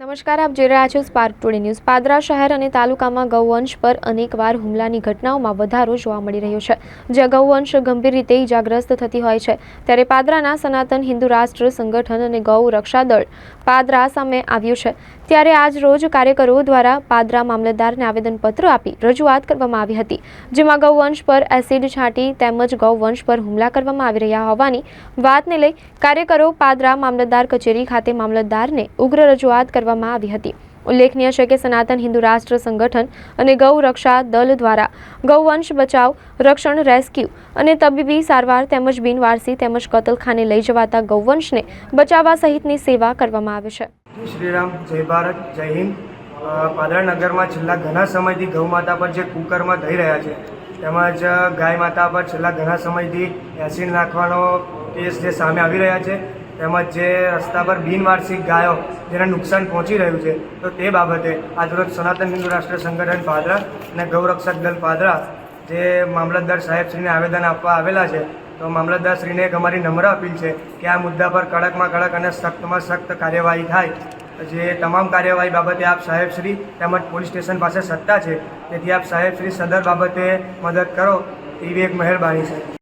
નમસ્કાર, આપ જોઈ રહ્યા છો સ્પાર્ક ટુડે ન્યૂઝ પાદરા શહેર અને તાલુકામાં ગૌવંશ પર અનેકવાર હુમલાની ઘટનાઓમાં વધારો જોવા મળી રહ્યો છે, જ્યાં ગૌવંશ ગંભીર રીતે ઇજાગ્રસ્ત થતી હોય છે. ત્યારે પાદરાના સનાતન હિન્દુ રાષ્ટ્ર સંગઠન અને ગૌ રક્ષા દળ પાદરા સામે આવ્યું છે. ત્યારે આજ રોજ કાર્યકરો દ્વારા પાદરા મામલતદારને આવેદનપત્ર આપી રજૂઆત કરવામાં આવી હતી, જેમાં ગૌવંશ પર એસિડ છાંટી તેમજ ગૌવંશ પર હુમલા કરવામાં આવી રહ્યા હોવાની વાતને લઈ કાર્યકરો પાદરા મામલતદાર કચેરી ખાતે મામલતદારને ઉગ્ર રજૂઆત કરવામાં આવી હતી. ઉલ્લેખનીય છે કે સનાતન હિન્દુ રાષ્ટ્ર સંગઠન અને ગૌ રક્ષા દળ દ્વારા ગૌવંશ બચાવ રક્ષણ રેસ્ક્યુ અને તબીબી સારવાર તેમજ બિનવારસી તેમજ કતલખાને લઈ જવાતા ગૌવંશને બચાવવા સહિતની સેવા કરવામાં આવે છે. શ્રીરામ જય ભારત જય હિન્દ. અ, નગરમાં છેલ્લા ઘણા સમયથી ગૌ માતા પર જે કુકર્મ થઈ રહ્યા છે તેમજ ગાય માતા પર છેલ્લા ઘણા સમયથી એસિડ નાખવાનો કેસ જે સામે આવી રહ્યા છે. તેમજ જે રસ્તા પર બિનવાર્ષિક ગાયો જેને નુકસાન પહોંચી રહ્યું છે, તો તે બાબતે આજરોજ સનાતન હિન્દુ રાષ્ટ્ર સંગઠન પાદરા અને ગૌરક્ષક દળ પાદરા જે મામલતદાર સાહેબશ્રીને આવેદન આપવા આવેલા છે, તો મામલતદારશ્રીને એક અમારી નમ્ર અપીલ છે કે આ મુદ્દા પર કડકમાં કડક અને સખ્તમાં સખ્ત કાર્યવાહી થાય. જે તમામ કાર્યવાહી બાબતે આપ સાહેબશ્રી તેમજ પોલીસ સ્ટેશન પાસે સત્તા છે, તેથી આપ સાહેબશ્રી સદર બાબતે મદદ કરો, એવી એક મહેરબાની છે.